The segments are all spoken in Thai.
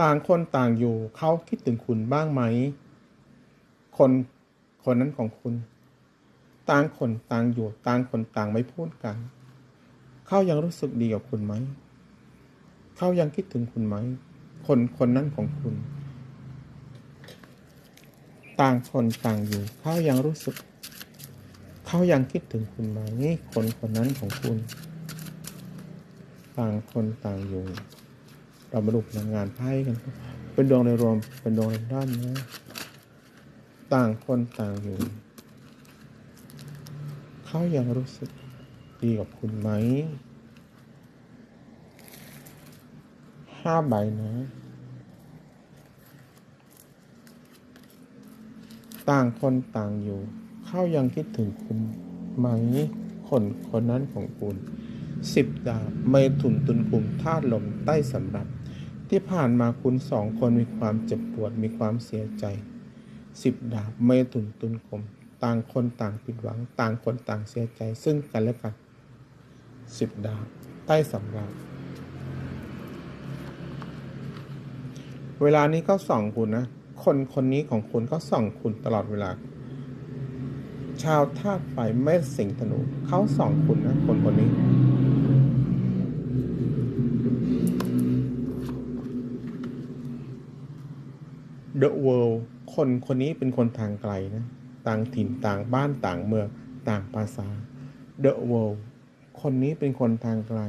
ต่างคนต่างอยู่เขาคิดถึงคุณบ้างไหม คนคนนั้นของคุณ ต่างคนต่างอยู่ ต่างคนต่างไม่พูดกัน เขายังรู้สึกดีกับคุณไหม เขายังคิดถึงคุณไหม คนคนนั้นของคุณ ต่างคนต่างอยู่ เขายังรู้สึก เขายังคิดถึงคุณไหม คนคนนั้นของคุณ ต่างคนต่างอยู่ เรามาดูพลังงานไพ่กัน เป็นดวงในรวม เป็นดวงในด้านนะ ต่างคนต่างอยู่ เขายังรู้สึกดีกับคุณไหม ห้าใบนะ ต่างคนต่างอยู่ เขายังคิดถึงคุณไหม คนคนนั้นของคุณสิบดาบเมถุนตุนกลุ่มธาตุลมใต้สำรับ ที่ผ่านมาคุณสองคนมีความเจ็บปวดมีความเสียใจ สิบดาบเมถุนตุนกลมต่างคนต่างผิดหวัง ต่างคนต่างเสียใจ ซึ่งกันและกันสิบดาบใต้สำรับเวลานี้เขาส่องคุณนะ คนคนนี้ของคุณเขาส่องคุณตลอดเวลา ชาวธาตุไฟเมษสิงห์ธนูเขาส่องคุณนะคนคนนี้ The World คนคนนี้เป็นคนทางไกลนะ ต่างถิ่นต่างบ้านต่างเมืองต่างภาษา The World คนนี้เป็นคนทางไกล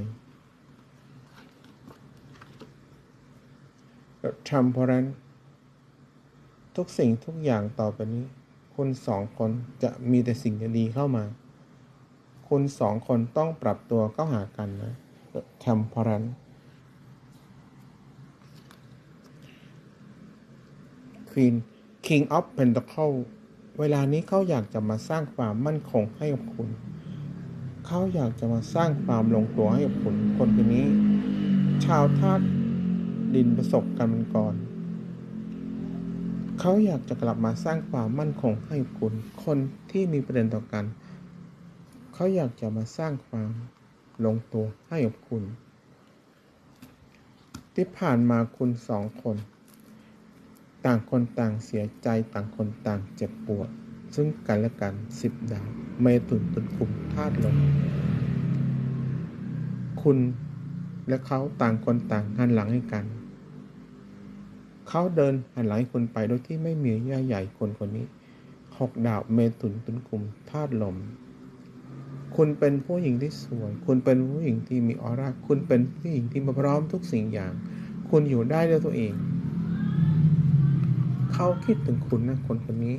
The Temperance ทุกสิ่งทุกอย่างต่อไปนี้ คุณสองคนจะมีแต่สิ่งดีๆเข้ามา คุณสองคนต้องปรับตัวเข้าหากันนะ The Temperance Queen King of Pentacle เวลานี้เขาอยากจะมาสร้างความมั่นคงให้กับคุณ เขาอยากจะมาสร้างความลงตัวให้กับคุณ คนคนนี้ ชาวธาตุดินประสบการณ์ก่อนเขาอยากจะกลับมาสร้างความมั่นคงให้กับคุณ คนที่มีประเด็นต่อกัน เขาอยากจะมาสร้างความลงตัวให้กับคุณ ที่ผ่านมาคุณสองคน ต่างคนต่างเสียใจต่างคนต่างเจ็บปวด ซึ่งกันและกันสิบดาวเมตุนตุนกลุ่มธาตุลมคุณและเขาต่างคนต่างหันหลังให้กัน เขาเดินหันหลังให้คุณไปโดยที่ไม่มีย่าใหญ่คนคนนี้หกดาวเมตุนตุนกลุ่มธาตุลม คุณเป็นผู้หญิงที่สวย คุณเป็นผู้หญิงที่มีออร่า คุณเป็นผู้หญิงที่มาพร้อมทุกสิ่งอย่าง คุณอยู่ได้ด้วยตัวเอง เขาคิดถึงคุณนะคนคนนี้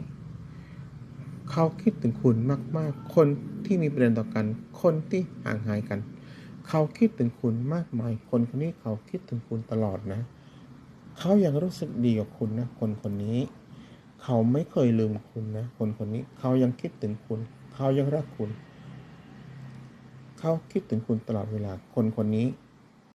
เขาคิดถึงคุณมาก ๆ คนที่มีประเด็นต่อกัน คนที่ห่างหายกัน เขาคิดถึงคุณมากมาย คนคนนี้เขาคิดถึงคุณตลอดนะ เขายังรู้สึกดีกับคุณนะ คนคนนี้ เขาไม่เคยลืมคุณนะ คนคนนี้ เขายังคิดถึงคุณ เขายังรักคุณ เขาคิดถึงคุณตลอดเวลา คนคนนี้